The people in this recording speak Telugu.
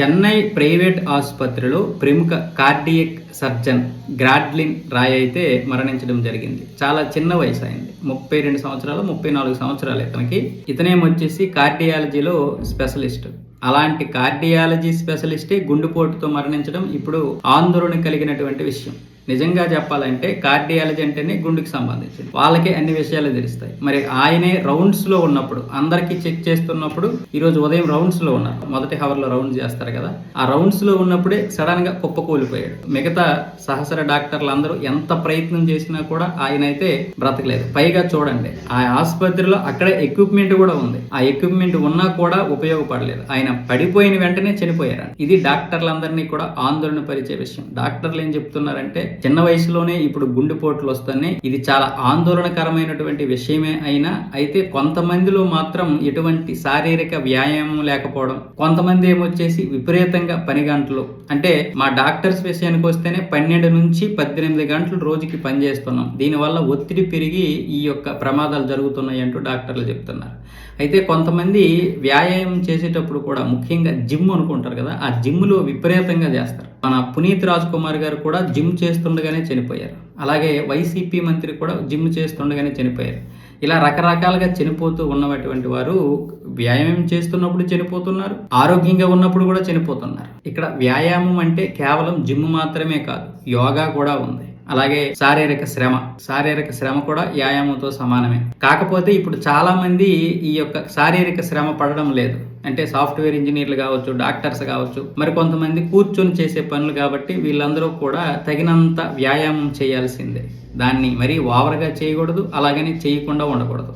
చెన్నై ప్రైవేట్ ఆసుపత్రిలో ప్రముఖ కార్డియక్ సర్జన్ గ్రాడ్లిన్ రాయ్ అయితే మరణించడం జరిగింది. చాలా చిన్న వయసు అయింది ముప్పై రెండు సంవత్సరాలు ముప్పై నాలుగు సంవత్సరాలు ఇతనికి. ఇతనేమొచ్చేసి కార్డియాలజీలో స్పెషలిస్ట్. అలాంటి కార్డియాలజీ స్పెషలిస్టే గుండెపోటుతో మరణించడం ఇప్పుడు ఆందోళన కలిగినటువంటి విషయం. నిజంగా చెప్పాలంటే కార్డియాలజీ అంటేనే గుండెకి సంబంధించింది. వాళ్ళకే అన్ని విషయాలు తెలుస్తాయి. మరి ఆయనే రౌండ్స్లో ఉన్నప్పుడు అందరికీ చెక్ చేస్తున్నప్పుడు ఈ రోజు ఉదయం రౌండ్స్లో ఉన్నారు. మొదటి హవర్లో రౌండ్స్ చేస్తారు కదా. ఆ రౌండ్స్లో ఉన్నప్పుడే సడన్గా కుప్పకూలిపోయాడు మిగతా సహస్ర డాక్టర్లు అందరూ ఎంత ప్రయత్నం చేసినా కూడా ఆయన అయితే బ్రతకలేదు. పైగా చూడండి ఆ ఆసుపత్రిలో అక్కడే ఎక్విప్మెంట్ కూడా ఉంది. ఆ ఎక్విప్మెంట్ ఉన్నా కూడా ఉపయోగపడలేదు. ఆయన పడిపోయిన వెంటనే చనిపోయారు ఇది డాక్టర్లందరినీ కూడా ఆందోళన పరిచే విషయం. డాక్టర్లు ఏం చెప్తున్నారంటే చిన్న వయసులోనే ఇప్పుడు గుండెపోట్లు వస్తున్నాయి. ఇది చాలా ఆందోళనకరమైనటువంటి విషయమే అయినా అయితే కొంతమందిలో మాత్రం ఎటువంటి శారీరక వ్యాయామం లేకపోవడం కొంతమంది ఏమొచ్చేసి విపరీతంగా పని గంటలు. అంటే మా డాక్టర్స్ విషయానికి వస్తేనే పన్నెండు నుంచి పద్దెనిమిది గంటలు రోజుకి పనిచేస్తున్నాం దీనివల్ల ఒత్తిడి పెరిగి ఈ యొక్క ప్రమాదాలు జరుగుతున్నాయి అంటూ డాక్టర్లు చెప్తున్నారు. అయితే కొంతమంది వ్యాయామం చేసేటప్పుడు కూడా ముఖ్యంగా జిమ్ అనుకుంటారు కదా ఆ జిమ్లో విపరీతంగా చేస్తారు. మన పునీత్ రాజ్ కుమార్ గారు కూడా జిమ్ చేస్తుండగానే చనిపోయారు. అలాగే వైసీపీ మంత్రి కూడా జిమ్ చేస్తుండగానే చనిపోయారు. ఇలా రకరకాలుగా చనిపోతూ ఉన్నటువంటి వారు వ్యాయామం చేస్తున్నప్పుడు చనిపోతున్నారు ఆరోగ్యంగా ఉన్నప్పుడు కూడా చనిపోతున్నారు. ఇక్కడ వ్యాయామం అంటే కేవలం జిమ్ మాత్రమే కాదు యోగా కూడా ఉంది. అలాగే శారీరక శ్రమ. శారీరక శ్రమ కూడా వ్యాయామంతో సమానమే. కాకపోతే ఇప్పుడు చాలా మంది ఈ యొక్క శారీరక శ్రమ పడడం లేదు. అంటే సాఫ్ట్వేర్ ఇంజనీర్లు కావచ్చు డాక్టర్స్ కావచ్చు మరి కొంతమంది కూర్చొని చేసే పనులు కాబట్టి వీళ్ళందరూ కూడా తగినంత వ్యాయామం చేయాల్సిందే. దాన్ని మరీ ఓవర్గా చేయకూడదు అలాగని చేయకుండా ఉండకూడదు.